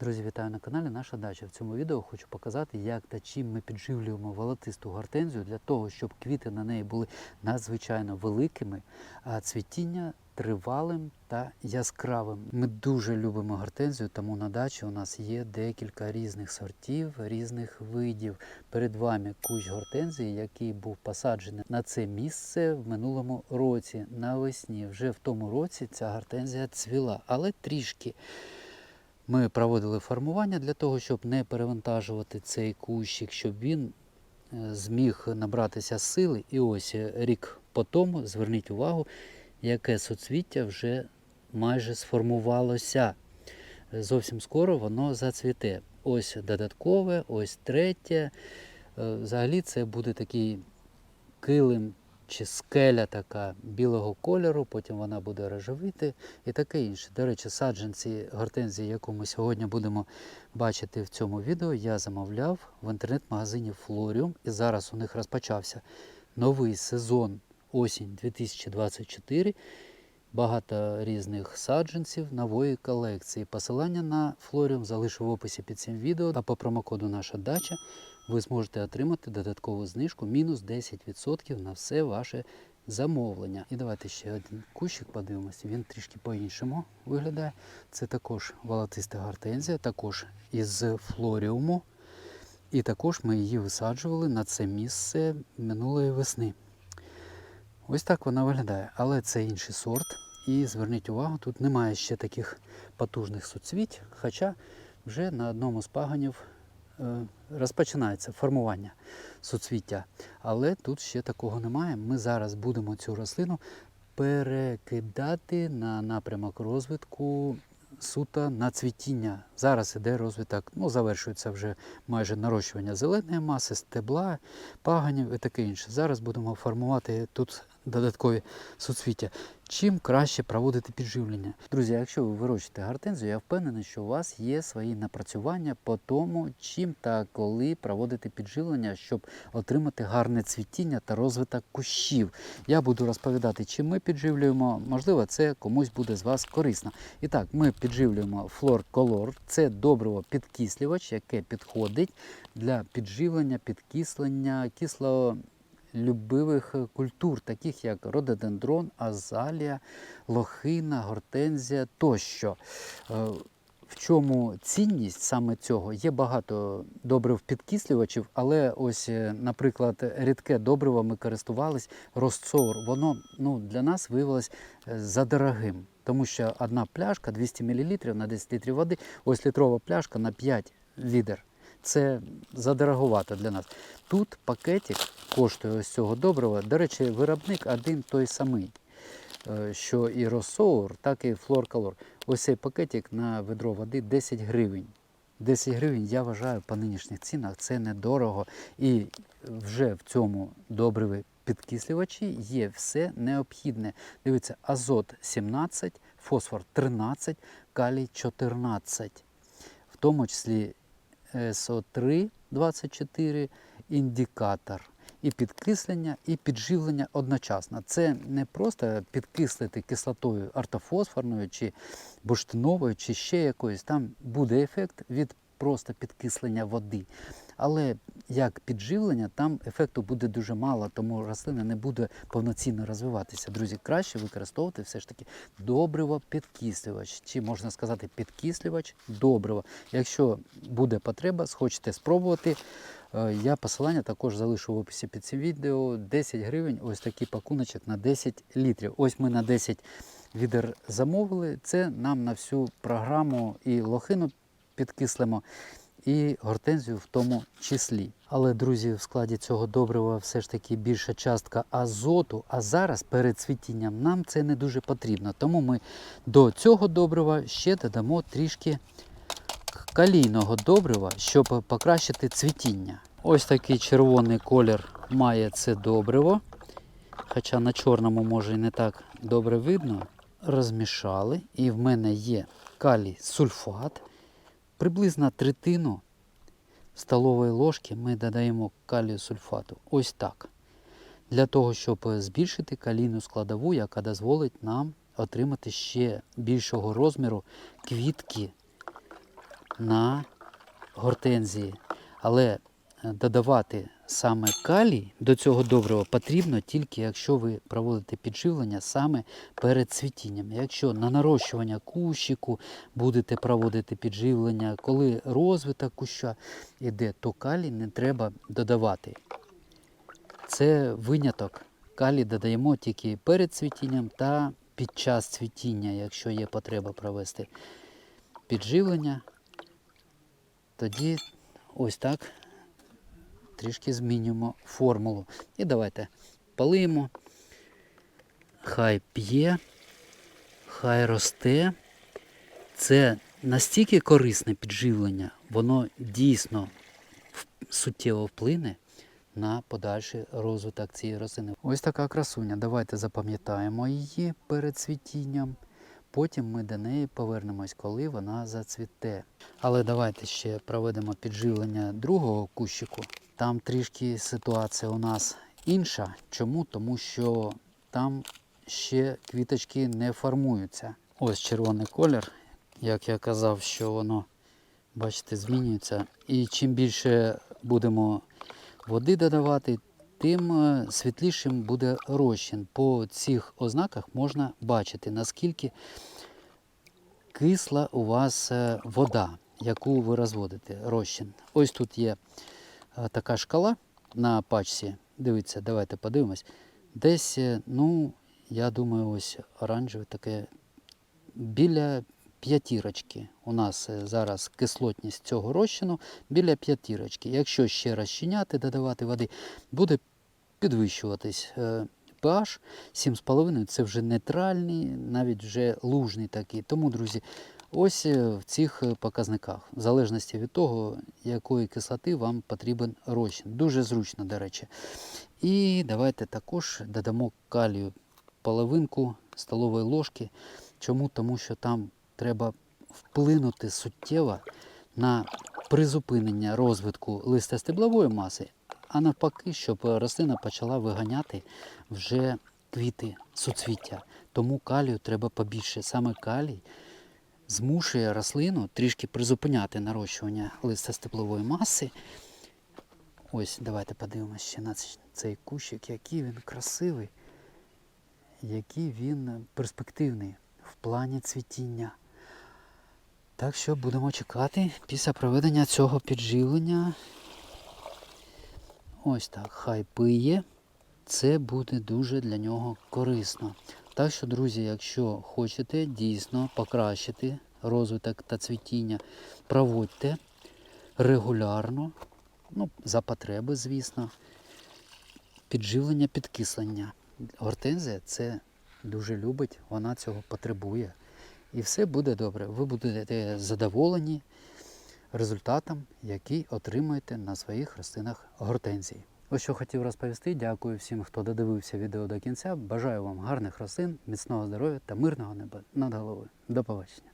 Друзі, вітаю на каналі Наша дача. В цьому відео хочу показати, як та чим ми підживлюємо волотисту гортензію для того, щоб квіти на неї були надзвичайно великими, а цвітіння тривалим та яскравим. Ми дуже любимо гортензію, тому на дачі у нас є декілька різних сортів, різних видів. Перед вами кущ гортензії, який був посаджений на це місце в минулому році навесні. Вже в тому році ця гортензія цвіла, але трішки. Ми проводили формування для того, щоб не перевантажувати цей кущик, щоб він е, зміг набратися сили. І ось е, рік по тому, зверніть увагу, яке суцвіття вже майже сформувалося. Зовсім скоро воно зацвіте. Ось додаткове, ось третє. Е, Взагалі це буде такий килим чи скеля така білого кольору, потім вона буде рожевити і таке інше. До речі, саджанці гортензії, яку ми сьогодні будемо бачити в цьому відео, я замовляв в інтернет-магазині Florium. І зараз у них розпочався новий сезон осінь 2024. Багато різних саджанців нової колекції. Посилання на Florium залишу в описі під цим відео. А по промокоду Наша дача ви зможете отримати додаткову знижку мінус 10% на все ваше замовлення. І давайте ще один кущик подивимося. Він трішки по-іншому виглядає. Це також волотиста гортензія, також із флоріуму. І також ми її висаджували на це місце минулої весни. Ось так вона виглядає, але це інший сорт. І зверніть увагу, тут немає ще таких потужних суцвіть, хоча вже на одному з паганів розпочинається формування суцвіття. Але тут ще такого немає. Ми зараз будемо цю рослину перекидати на напрямок розвитку суто на цвітіння. Зараз іде розвиток, ну завершується вже майже нарощування зеленої маси, стебла, паганів і таке інше. Зараз будемо формувати тут додаткові суцвіття. Чим краще проводити підживлення? Друзі, якщо ви вирощуєте гортензію, я впевнений, що у вас є свої напрацювання по тому, чим та коли проводити підживлення, щоб отримати гарне цвітіння та розвиток кущів. Я буду розповідати, чим ми підживлюємо. Можливо, це комусь буде з вас корисно. І так, ми підживлюємо Флор Color. Це добриво підкислювач, яке підходить для підживлення, підкислення кисло любивих е, культур, таких як рододендрон, азалія, лохина, гортензія тощо. Е, В чому цінність саме цього? Є багато добрив підкислювачів, але ось, е, наприклад, рідке добриво ми користувались розцовр. Воно ну, для нас виявилось задорогим, тому що одна пляшка 200 мл на 10 літрів води, ось літрова пляшка на 5 відер. Це задороговато для нас. Тут пакетик коштує ось цього добрива. До речі, виробник один той самий, е, що і Росоур, так і Флоркалор. Ось цей пакетик на ведро води 10 гривень. 10 гривень, я вважаю, по нинішніх цінах це недорого. І вже в цьому добриві підкислювачі є все необхідне. Дивіться, азот 17, фосфор 13, калій 14. В тому числі СО3 24 індикатор. І підкислення, і підживлення одночасно. Це не просто підкислити кислотою ортофосфорною чи бурштиновою, чи ще якоюсь. Там буде ефект від просто підкислення води. Але як підживлення, там ефекту буде дуже мало, тому рослина не буде повноцінно розвиватися. Друзі, краще використовувати все ж таки добриво підкислювач, чи можна сказати підкислювач добриво. Якщо буде потреба, схочете спробувати. Е, Я посилання також залишу в описі під цим відео. 10 гривень, ось такий пакуночок на 10 літрів. Ось ми на 10 відер замовили. Це нам на всю програму і лохину підкислимо, і гортензію в тому числі. Але, друзі, в складі цього добрива все ж таки більша частка азоту, а зараз перед цвітінням нам це не дуже потрібно. Тому ми до цього добрива ще додамо трішки калійного добрива, щоб покращити цвітіння. Ось такий червоний колір має це добриво. Хоча на чорному може і не так добре видно. Розмішали, і в мене є калій сульфат. Приблизно третину столової ложки ми додаємо калію сульфату. Ось так. Для того, щоб збільшити калійну складову, яка дозволить нам отримати ще більшого розміру квітки на гортензії. Але е, додавати саме калій до цього добрива потрібно тільки якщо ви проводите підживлення саме перед цвітінням. Якщо на нарощування кущику будете проводити підживлення, коли розвиток куща іде, то калій не треба додавати. Це виняток. Калій додаємо тільки перед цвітінням та під час цвітіння, якщо є потреба провести підживлення, тоді ось так трішки змінюємо формулу. І давайте полиємо. Хай п'є, хай росте. Це настільки корисне підживлення, воно дійсно суттєво вплине на подальший розвиток цієї рослини. Ось така красуня. Давайте запам'ятаємо її перед цвітінням. Потім ми до неї повернемось, коли вона зацвіте. Але давайте ще проведемо підживлення другого кущику. Там трішки ситуація у нас інша. Чому? Тому що там ще квіточки не формуються. Ось червоний колір, як я казав, що воно, бачите, змінюється. І чим більше будемо води додавати, тим е, світлішим буде розчин. По цих ознаках можна бачити, наскільки кисла у вас е, вода, яку ви розводите, розчин. Ось тут є е, така шкала на пачці. Дивіться, давайте подивимось. Десь, ну, я думаю, ось оранжеве таке біля п'ятірочки. У нас зараз кислотність цього розчину біля п'ятірочки. Якщо ще розчиняти, додавати води, буде підвищуватись е, pH 7,5 це вже нейтральний, навіть вже лужний такий. Тому, друзі, ось е, в цих е, показниках, в залежності від того, якої кислоти вам потрібен розчин. Дуже зручно, до речі. І давайте також додамо калію половинку столової ложки. Чому? Тому що там треба вплинути суттєво на призупинення розвитку листостеблової маси, а навпаки, щоб рослина почала виганяти вже квіти суцвіття. Тому калію треба побільше. Саме калій змушує рослину трішки призупиняти нарощування листостеблової маси. Ось, давайте подивимося ще на цей кущик, який він красивий, який він перспективний в плані цвітіння. Так що будемо чекати після проведення цього підживлення. Ось так, хай пиє. Це буде дуже для нього корисно. Так що, друзі, якщо хочете дійсно покращити розвиток та цвітіння, проводьте регулярно, ну, за потреби, звісно, підживлення, підкислення. Гортензія це дуже любить, вона цього потребує. І все буде добре. Ви будете задоволені результатом, які отримаєте на своїх рослинах гортензії. Ось що хотів розповісти. Дякую всім, хто додивився відео до кінця. Бажаю вам гарних рослин, міцного здоров'я та мирного неба над головою. До побачення.